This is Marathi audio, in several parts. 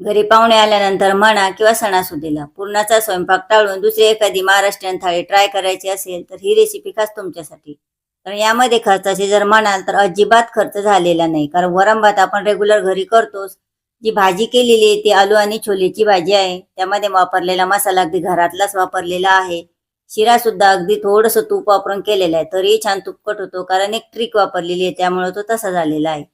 घरी पाहुणे आल्यानंतर म्हणा किंवा सणासुदीला पूर्णाचा स्वयंपाक टाळून दुसरी एखादी महाराष्ट्रीयन थाळी ट्राय करायची असेल तर ही रेसिपी खास तुमच्यासाठी. कारण यामध्ये खर्चाचे जर म्हणाल तर अजिबात खर्च झालेला नाही. कारण वरम भात आपण रेग्युलर घरी करतोच. जी भाजी केलेली आहे ती आलू आणि छोलेची भाजी आहे. त्यामध्ये वापरलेला मसाला अगदी घरातलाच वापरलेला आहे. शिरा सुद्धा अगदी थोडंसं तूप वापरून केलेला आहे. तरीही छान तुपकट होतो. कारण एक ट्रिक वापरलेली आहे. त्यामुळे तो तसा झालेला आहे.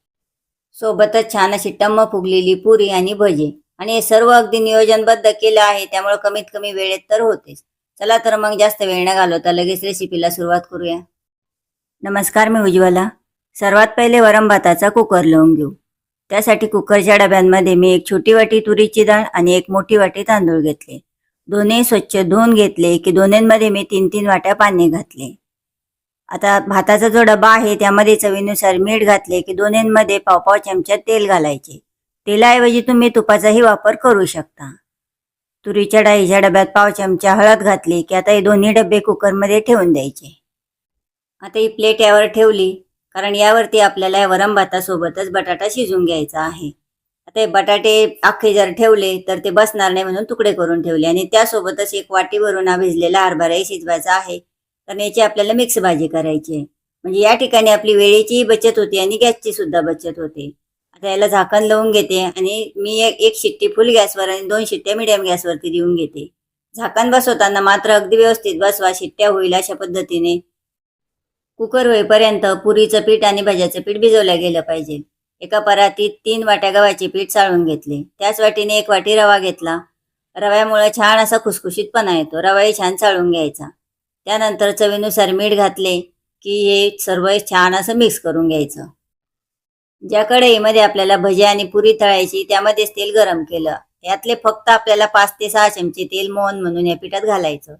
सोबतच छान अशी टम्म फुगलेली पुरी आणि भजे. आणि हे सर्व अगदी नियोजनबद्ध केलं आहे त्यामुळे कमीत कमी वेळेत तर होतेच. चला तर मग जास्त वेळ न घालवता लगेच रेसिपीला सुरुवात करूया. नमस्कार मी उज्ज्वला. सर्वात पहिले वरम भाताचा कुकर लावून घेऊ. त्यासाठी कुकरच्या डब्यांमध्ये मी एक छोटी वाटी तुरीची डाळ आणि एक मोठी वाटी तांदूळ घेतले. दोन्ही स्वच्छ धुवून घेतले की दोन्हींमध्ये मी तीन तीन वाट्या पाणी घातले. आता भाताचा जो डबा आहे त्यामध्ये चवीनुसार मीठ घातले की दोन्हींमध्ये पावपाव चमचा तेल घालायचे. तेलाऐवजी तुम्ही तुपाचाही वापर करू शकता. तुरीच्या डाळीच्या डब्यात पाव चमचा हळद घातली की आता हे दोन्ही डबे कुकरमध्ये ठेवून द्यायचे. आता ही प्लेट यावर ठेवली कारण यावरती आपल्याला या वरम भातासोबतच बटाटा शिजून घ्यायचा आहे. आता हे बटाटे अख्खे जर ठेवले तर ते बसणार नाही म्हणून तुकडे करून ठेवले आणि त्यासोबतच एक वाटी भरून हा भिजलेला हरभराही शिजवायचा आहे. कारण याची आपल्याला मिक्स भाजी करायची आहे. म्हणजे या ठिकाणी आपली वेळेचीही बचत होते आणि गॅसची सुद्धा बचत होते. आता याला झाकण लावून घेते आणि मी एक एक शिट्टी फुल गॅसवर आणि दोन शिट्ट्या मिडियम गॅसवरती देऊन घेते. झाकण बसवताना मात्र अगदी व्यवस्थित बसवा शिट्ट्या होईल अशा पद्धतीने. कुकर होईपर्यंत पुरीचं पीठ आणि भाज्याचं पीठ भिजवलं गेलं पाहिजे. एका परातीत तीन वाट्या गव्हाचे पीठ चाळून घेतले. त्याच वाटीने एक वाटी रवा घेतला. रव्यामुळे छान असा खुसखुशीतपणा येतो. रवाही छान चाळून घ्यायचा. त्यानंतर चवीनुसार मीठ घातले की हे सर्व छान असं मिक्स करून घ्यायचं. ज्या कढईमध्ये आपल्याला भजी आणि पुरी तळायची त्यामध्येच तेल गरम केलं. यातले फक्त आपल्याला पाच ते सहा चमचे तेल मोहन म्हणून या पिठात घालायचं.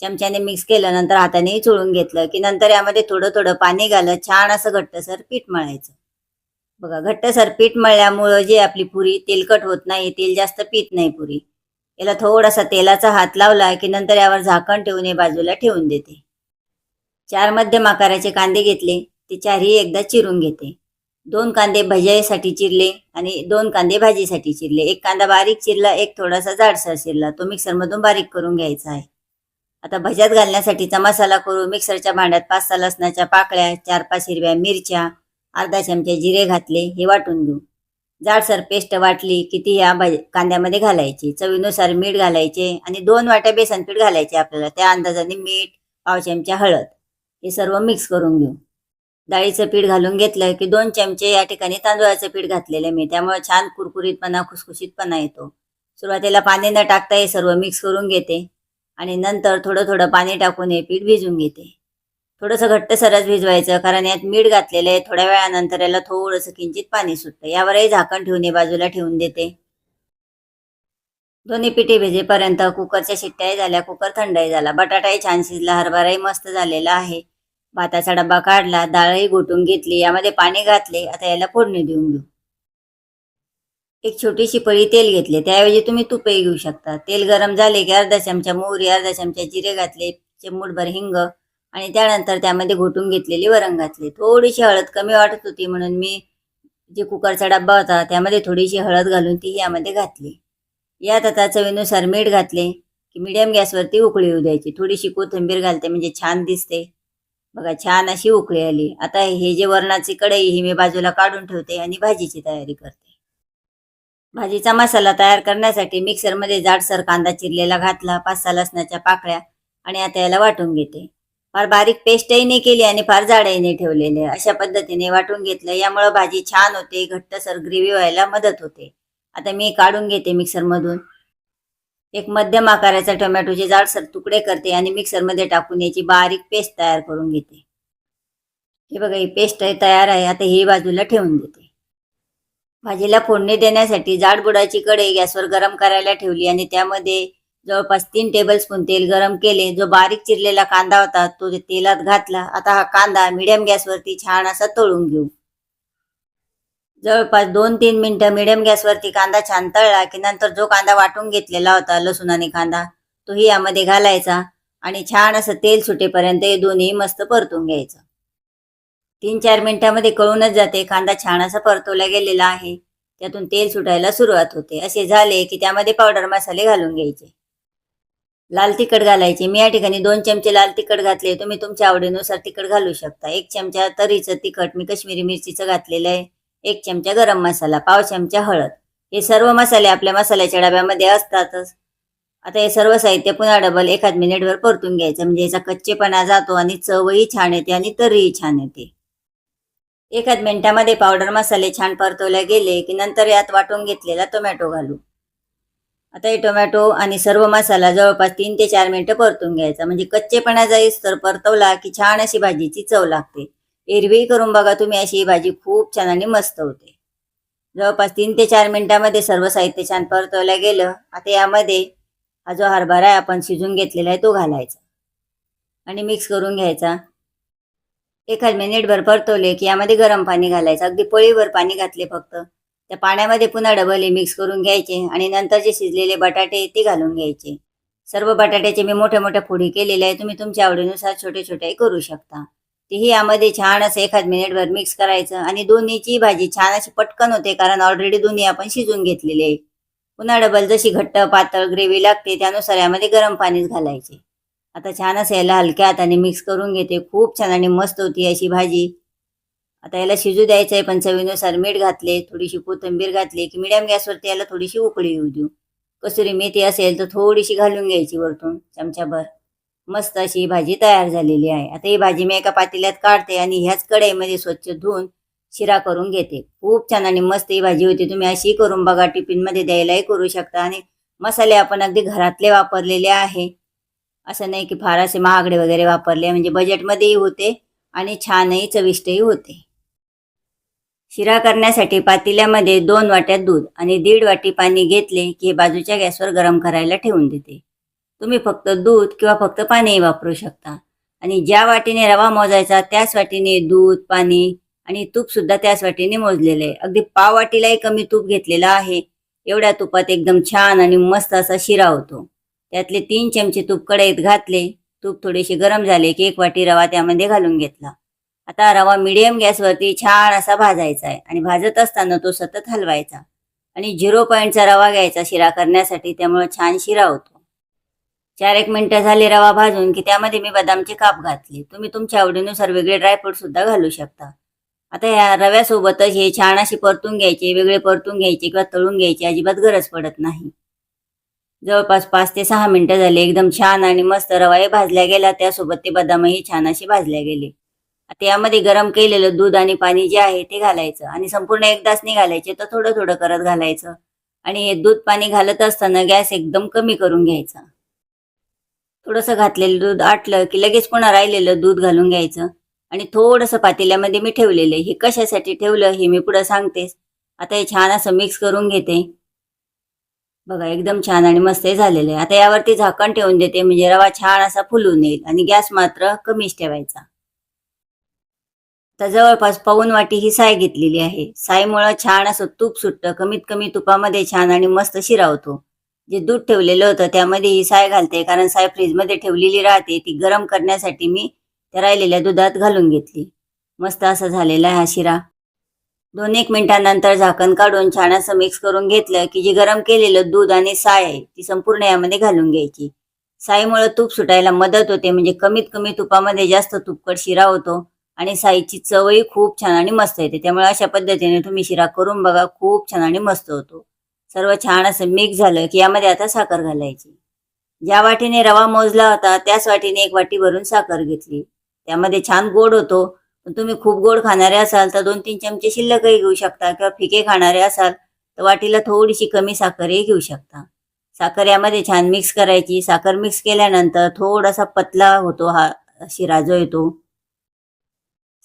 चमच्याने मिक्स केलं नंतर हातानेही चोळून घेतलं की नंतर यामध्ये थोडं थोडं पाणी घालत छान असं घट्टसर पीठ मळायचं. बघा घट्टसर पीठ मळल्यामुळं जी आपली पुरी तेलकट होत नाही तेल जास्त पीत नाही पुरी. याला थोडासा तेलाचा हात लावला की नंतर यावर झाकण ठेवून हे बाजूला ठेवून देते. चार मध्यम आकाराचे कांदे घेतले. ते चारही एकदा चिरून घेते. दोन कांदे भज्यासाठी चिरले आणि दोन कांदे भाजीसाठी चिरले. एक कांदा बारीक चिरला एक थोडासा जाडसर चिरला. तो मिक्सरमधून बारीक करून घ्यायचा आहे. आता भज्यात घालण्यासाठीचा मसाला करू. मिक्सरच्या भांड्यात पाच सहा लसणाच्या पाकळ्या चार पाच हिरव्या मिरच्या अर्धा चमचे जिरे घातले. हे वाटून घेऊ. जाडसर पेस्ट वाटली की ती या भाजी कांद्यामध्ये घालायची. चवीनुसार मीठ घालायचे आणि दोन वाट्या बेसन पीठ घालायचे आपल्याला. त्या अंदाजाने मीठ पाव चमचा हळद हे सर्व मिक्स करून घेऊ. डाळीचं पीठ घालून घेतलं की दोन चमचे या ठिकाणी तांदूळाचं पीठ घातलेलं मी. त्यामुळे छान कुरकुरीतपणा खुसखुशीतपणा येतो. सुरुवातीला पाणी न टाकता हे सर्व मिक्स करून घेते आणि नंतर थोडं थोडं पाणी टाकून हे पीठ भिजून घेते. थोडंसं घट्ट सरस भिजवायचं कारण यात मीठ घातलेलं आहे. थोड्या वेळानंतर याला थोडंसं किंचित पाणी सुटतं. यावरही झाकण ठेवून हे बाजूला ठेवून देते. दोन्ही पिठी भिजेपर्यंत कुकरच्या शिट्ट्याही झाल्या. कुकर थंडही झाला. बटाटाही छान शिजला. हरभराही मस्त झालेला आहे. भाताचा डब्बा काढला. डाळही घोटून घेतली. यामध्ये पाणी घातले. आता याला फोडणी देऊन घेऊ. एक छोटीशी पळी तेल घेतले. त्याऐवजी तुम्ही तुपही घेऊ शकता. तेल गरम झाले की अर्धा चमचा मोहरी अर्धा चमचा जिरे घातले. चिमूटभर हिंग आणि त्यानंतर त्यामध्ये घोटून घेतलेली वरण घातली थोडीशी हळद कमी वाटत होती म्हणून मी जे कुकरचा डब्बा होता त्यामध्ये थोडीशी हळद घालून ती यामध्ये घातली. यात आता चवीनुसार मीठ घातले की मिडियम गॅसवरती उकळी येऊ द्यायची. थोडीशी कोथिंबीर घालते म्हणजे छान दिसते. बघा छान अशी उकळी आली. आता हे जे वरणाची कढई ही मी बाजूला काढून ठेवते आणि भाजीची तयारी करते. भाजीचा मसाला तयार करण्यासाठी मिक्सरमध्ये जाडसर कांदा चिरलेला घातला पाच सहा लसणाच्या पाकळ्या आणि आता याला वाटून घेते. फार बारीक पेस्टही नाही केली आणि फार जाडही नाही ठेवलेले. अशा पद्धतीने वाटून घेतलं. यामुळं भाजी छान होते घट्टसर ग्रेव्ही व्हायला मदत होते. आता मी काढून घेते मिक्सरमधून. एक मध्यम आकाराचा टोमॅटोचे जाडसर तुकडे करते आणि मिक्सरमध्ये टाकून याची बारीक पेस्ट तयार करून घेते. हे बघा ही पेस्ट तयार आहे. आता ही बाजूला ठेवून देते. भाजीला फोडणी देण्यासाठी जाड बुडाची कढई गॅसवर गरम करायला ठेवली आणि त्यामध्ये जवळपास तीन टेबलस्पून तेल गरम केले. जो बारीक चिरलेला कांदा होता तो ते तेलात घातला. आता हा कांदा मिडियम गॅसवरती छान असा तळून घेऊ. जवळपास दोन तीन मिनिटं मिडियम गॅसवरती कांदा छान तळला की नंतर जो कांदा वाटून घेतलेला होता लसूण आणि कांदा तोही यामध्ये घालायचा आणि छान असं तेल सुटेपर्यंत हे दोन्ही मस्त परतून घ्यायचं. तीन चार मिनिटामध्ये कळूनच जाते कांदा छान असा परतवला गेलेला आहे. त्यातून तेल सुटायला सुरुवात होते. असे झाले की त्यामध्ये पावडर मसाले घालून घ्यायचे. लाल तिखट घालायचे. मी या ठिकाणी दोन चमचे लाल तिखट घातले. तुम्ही तुमच्या आवडीनुसार तिखट घालू शकता. एक चमचा तरीचं तिखट मी कश्मीरी मिरचीचं घातलेलं आहे. एक चमचा गरम मसाला पाव चमचा हळद. हे सर्व मसाले आपल्या मसाल्याच्या डब्यामध्ये असतातच. आता हे सर्व साहित्य पुन्हा डबल एखाद मिनिटवर परतून घ्यायचं. म्हणजे याचा कच्चेपणा जातो आणि चवही छान येते आणि तरीही छान येते. एखाद मिनिटामध्ये पावडर मसाले छान परतवले गेले की नंतर यात वाटून घेतलेला टोमॅटो घालू. आता हे टोमॅटो आणि सर्व मसाला जवळपास तीन ते चार मिनिटं परतून घ्यायचा. म्हणजे कच्चेपणा जाईस तर परतवला की छान अशी भाजीची चव लागते. एरवी करून बघा तुम्ही अशी ही भाजी खूप छान आणि मस्त होते. जवळपास तीन ते चार मिनिटामध्ये सर्व साहित्य छान परतवलं गेलं. आता यामध्ये हा जो हरभरा आहे आपण शिजून घेतलेला आहे तो घालायचा. आणि मिक्स करून घ्यायचा. एखाद मिनिटभर परतवले की यामध्ये गरम पाणी घालायचं. अगदी पळीभर पाणी घातले फक्त. त्या पाण्यामध्ये पुन्हा डबल हे मिक्स करून घ्यायचे आणि नंतर जे शिजलेले बटाटे ते घालून घ्यायचे. सर्व बटाट्याचे मी मोठ्या मोठ्या फोडी केलेल्या आहे. तुम्ही तुमच्या आवडीनुसार छोटे छोटे करू शकता. तेही यामध्ये छान असं एखाद मिनिटभर मिक्स करायचं आणि दोन्हीची भाजी छान अशी पटकन होते कारण ऑलरेडी दोन्ही आपण शिजून घेतलेले आहे पुन्हा डबल जशी घट्ट पातळ ग्रेव्ही लागते त्यानुसार यामध्ये गरम पाणीच घालायचे. आता छान असं याला हलक्या हाताने मिक्स करून घेते. खूप छान आणि मस्त होती अशी भाजी. आता याला शिजू द्यायचं आहे पण चवीनुसार मीठ घातले थोडीशी कोथिंबीर घातली की मिडियम गॅसवरती याला थोडीशी उकळी येऊ देऊ. कसुरी मेथी असेल तर थोडीशी घालून घ्यायची वरतून चमचाभर. मस्त अशी ही भाजी तयार झालेली आहे. आता ही भाजी मी एका पातेल्यात काढते आणि ह्याच कढईमध्ये स्वच्छ धुवून शिरा करून घेते. खूप छान आणि मस्त ही भाजी होती. तुम्ही अशी करून बघा टिफिनमध्ये द्यायलाही करू शकता. आणि मसाले आपण अगदी घरातले वापरलेले आहे. असं नाही की फार असे महागडे वगैरे वापरले म्हणजे बजेटमध्येही होते आणि छानही चविष्टही होते. शिरा करण्यासाठी पातेल्यामध्ये दोन वाट्यात दूध आणि दीड वाटी पाणी घेतले की बाजूच्या गॅसवर गरम करायला ठेवून देते. तुम्ही फक्त दूध किंवा फक्त पाणीही वापरू शकता. आणि ज्या वाटीने रवा मोजायचा त्याच वाटीने दूध पाणी आणि तूप सुद्धा त्याच वाटीने मोजलेलं. आहे अगदी पाव वाटीलाही कमी तूप घेतलेलं आहे. एवढ्या तुपात एकदम छान आणि मस्त असा शिरा होतो. त्यातले तीन चमचे तूप कढईत घातले. तूप थोडेसे गरम झाले की एक वाटी रवा त्यामध्ये घालून घेतला. आता रवा मिडियम गॅसवरती छान असा भाजायचा आहे. आणि भाजत असताना तो सतत हलवायचा. आणि झिरो पॉईंटचा रवा घ्यायचा शिरा करण्यासाठी त्यामुळे छान शिरा होतो. चार एक मिनटं झाले रवा भाजून की त्यामध्ये मी बदामचे काप घातले. तुम्ही तुमच्या आवडीनुसार वेगळे ड्रायफ्रूट सुद्धा घालू शकता. आता या रव्यासोबतच हे छान अशी परतून घ्यायचे वेगळे परतून घ्यायचे किंवा तळून घ्यायची अजिबात गरज पडत नाही. जवळपास पाच ते सहा मिनिटं झाले एकदम छान आणि मस्त रवाही भाजल्या गेला. त्यासोबत ते बदामही छान असे भाजल्या गेले. आता यामध्ये गरम केलेलं दूध आणि पाणी जे आहे ते घालायचं आणि संपूर्ण एकदाच नाही घालायचे तर थोडं थोडं करत घालायचं. आणि हे दूध पाणी घालत असताना गॅस एकदम कमी करून घ्यायचा. थोडंसं घातलेलं दूध आटलं की लगेच पुन्हा राहिलेलं दूध घालून घ्यायचं. आणि थोडंसं पातेल्यामध्ये मी ठेवलेलं हे कशासाठी ठेवलं हे मी पुढं सांगतेस आता हे छान असं मिक्स करून घेते. बघा एकदम छान आणि मस्त हे झालेलं आहे. आता यावरती झाकण ठेवून देते. म्हणजे रवा छान असा फुलून येईल आणि गॅस मात्र कमीच ठेवायचा. तर जवळपास पाऊन वाटी ही साय घेतलेली आहे. सायमुळं छान असं तूप सुटतं. कमीत कमी तुपामध्ये छान आणि मस्त शिरा होतो. जे दूध ठेवलेलं होतं त्यामध्ये ही साय घालते. कारण साय फ्रीजमध्ये ठेवलेली राहते. ती गरम करण्यासाठी मी त्या राहिलेल्या दुधात घालून घेतली. मस्त असा झालेला आहे हा शिरा. दोन एक मिनिटांनंतर झाकण काढून छान असं मिक्स करून घेतलं की जे गरम केलेलं दूध आणि साय आहे ती संपूर्ण यामध्ये घालून घ्यायची. सायमुळं तूप सुटायला मदत होते. म्हणजे कमीत कमी तुपामध्ये जास्त तुपकट शिरा होतो. आणि साईची चवही खूप छान आणि मस्त येते. त्यामुळे अशा पद्धतीने तुम्ही शिरा करून बघा खूप छान आणि मस्त होतो. सर्व छान असं मिक्स झालं की यामध्ये आता साखर घालायची. ज्या वाटीने रवा मोजला होता त्याच वाटीने एक वाटी भरून साखर घेतली. त्यामध्ये छान गोड होतो. पण तुम्ही खूप गोड खाणारे असाल तर दोन तीन चमचे शिल्लकही घेऊ शकता किंवा फिके खाणारे असाल तर वाटीला थोडीशी कमी साखरही घेऊ शकता. साखर यामध्ये छान मिक्स करायची. साखर मिक्स केल्यानंतर थोडासा पतला होतो हा शिरा जो येतो.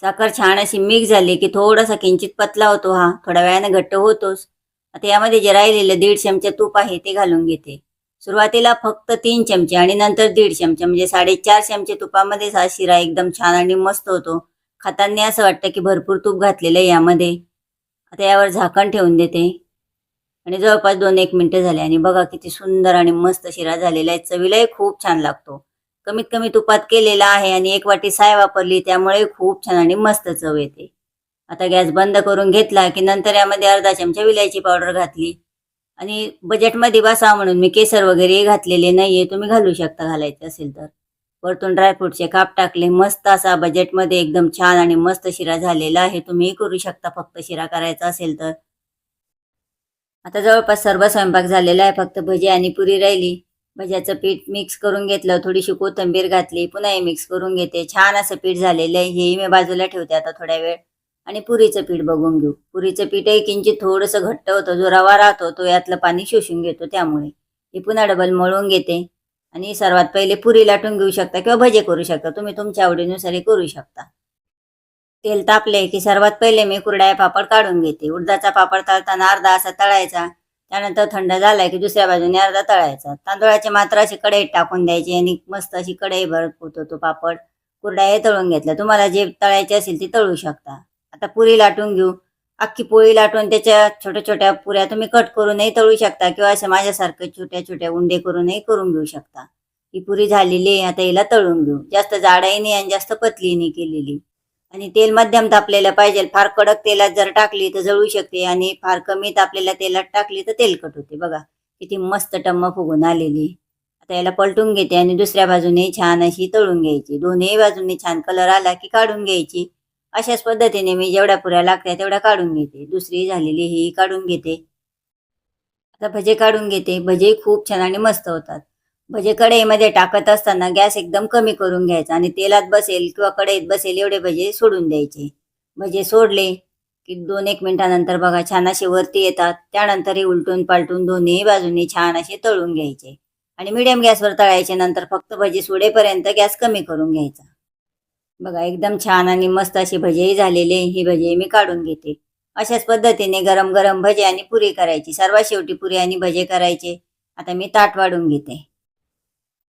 साखर छान अशी मिक्स झाली की थोडासा किंचित पतला होतो हा. थोड्या वेळाने घट्ट होतोच. आता यामध्ये जे राहिलेलं दीड चमचे तूप आहे ते घालून घेते. सुरुवातीला फक्त तीन चमचे आणि नंतर दीड चमचे म्हणजे साडेचार चमचे तुपामध्येच हा शिरा एकदम छान आणि मस्त होतो. खाताना असं वाटतं की भरपूर तूप घातलेलं आहे यामध्ये. आता यावर झाकण ठेवून देते. आणि जवळपास दोन एक मिनटं झाले आणि बघा किती सुंदर आणि मस्त शिरा झालेला आहे. चवीलाही खूप छान लागतो. कमीत कमी तुपात केलेला आहे आणि एक वाटी साय वापरली त्यामुळे खूप छान आणि मस्त चव येते. आता गॅस बंद करून घेतला की नंतर यामध्ये अर्धा चमचा विलायची पावडर घातली. आणि बजेटमध्ये बसा म्हणून मी केसर वगैरे घातलेले नाहीये तुम्ही घालू शकता घालायचे असेल तर. वरतून ड्रायफ्रूटचे काप टाकले मस्त असा बजेटमध्ये एकदम छान आणि मस्त शिरा झालेला आहे तुम्ही करू शकता फक्त शिरा करायचा असेल तर. आता जवळपास सर्व स्वयंपाक झालेला आहे फक्त भजी आणि पुरी राहिली. भज्याचं पीठ मिक्स करून घेतलं थोडीशी कोथिंबीर घातली पुन्हा हे मिक्स करून घेते. छान असं पीठ झालेलं आहे. हेही मी बाजूला ठेवते आता थोड्या वेळ. आणि पुरीचं पीठ बघून घेऊ. पुरीचं पीठही किंचित थोडंसं घट्ट होतं. जो रवा राहतो तो यातलं पाणी शोषून घेतो त्यामुळे. हे पुन्हा डबल मळून घेते. आणि सर्वात पहिले पुरी लाटून घेऊ शकता किंवा भजे करू शकता. तुम्ही तुमच्या आवडीनुसार हे करू शकता. तेल तापले की सर्वात पहिले मी कुरड्या पापड काढून घेते. उडदाचा पापड तळताना अर्धा असा तळायचा. त्यानंतर थंड झालाय की दुसऱ्या बाजूने अर्धा तळायचा. तांदळाची मात्र अशी कढईत टाकून द्यायची आणि मस्त अशी कढई भरत होतो तो पापड कुरडा हे तळून घेतला तुम्हाला जे तळायचे असेल ते तळू शकता. आता पुरी लाटून घेऊ. अख्खी पोळी लाटून त्याच्या छोट्या छोट्या पुऱ्या तुम्ही कट करूनही तळू शकता किंवा असे माझ्यासारखं छोट्या छोट्या उंडे करूनही करून घेऊ शकता. ही पुरी झालेली आहे आता हिला तळून घेऊ. जास्त जाडाही नाही आणि जास्त पतली नाही केलेली. आणि तेल मध्यम तापलेलं पाहिजे. फार कडक तेलात जर टाकली तर जळू शकते आणि फार कमी तापलेल्या तेलात टाकली तर तेलकट होते. बघा किती मस्त टम्म फुगून आलेली. आता याला पलटून घेते आणि दुसऱ्या बाजूने छान अशी तळून घ्यायची. दोन्ही बाजूने छान कलर आला की काढून घ्यायची. अशाच पद्धतीने मी जेवढ्या पुऱ्या लागत्या तेवढ्या काढून घेते. दुसरी झालेली ही काढून घेते. आता भजे काढून घेते. भजे खूप छान आणि मस्त होतात. भजे कढईमध्ये टाकत असताना गॅस एकदम कमी करून घ्यायचा आणि तेलात बसेल किंवा कढईत बसेल एवढे भजे सोडून द्यायचे. भजे सोडले की दोन एक मिनिटानंतर बघा छान असे वरती येतात. त्यानंतर हे उलटून पालटून दोन्ही बाजूंनी छान असे तळून घ्यायचे. आणि मिडियम गॅसवर तळायचे नंतर फक्त भजी सोडेपर्यंत गॅस कमी करून घ्यायचा. बघा एकदम छान आणि मस्त असे भजेही झालेले ही भजे मी काढून घेते. अशाच पद्धतीने गरम गरम भजे आणि पुरी करायची. सर्वात शेवटी पुरी आणि भजे करायचे. आता मी ताट वाढून घेते.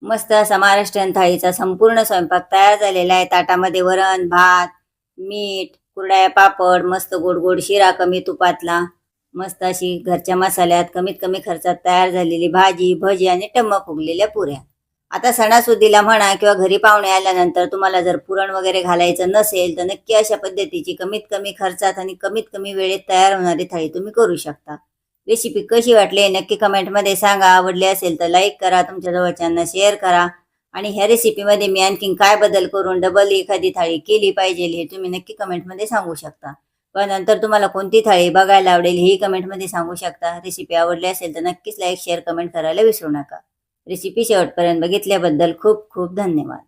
मस्त असा महाराष्ट्रीयन थाळीचा संपूर्ण स्वयंपाक तयार झालेला आहे. ताटामध्ये वरण भात मीठ कुरड्या पापड मस्त गोड गोड शिरा कमी तुपातला. मस्त अशी घरच्या मसाल्यात कमीत कमी खर्चात तयार झालेली भाजी भजी आणि टमक फुगलेल्या पुऱ्या. आता सणासुदीला म्हणा किंवा घरी पाहुणे आल्यानंतर तुम्हाला जर पुरण वगैरे घालायचं नसेल तर नक्की अशा पद्धतीची कमीत कमी खर्चात आणि कमीत कमी वेळेत तयार होणारी थाळी तुम्ही करू शकता. रेसिपी कशी वाटली नक्की कमेंटमध्ये सांगा. आवडली असेल तर लाईक करा तुमच्या जवळच्यांना शेअर करा. आणि ह्या रेसिपीमध्ये मी आणखीन काय बदल करून डबल एखादी थाळी केली पाहिजे हे तुम्ही नक्की कमेंटमध्ये सांगू शकता. पण नंतर तुम्हाला कोणती थाळी बघायला आवडेल ही कमेंटमध्ये सांगू शकता. रेसिपी आवडली असेल तर नक्कीच लाईक शेअर कमेंट करायला विसरू नका. रेसिपी शेवटपर्यंत बघितल्याबद्दल खूप खूप धन्यवाद.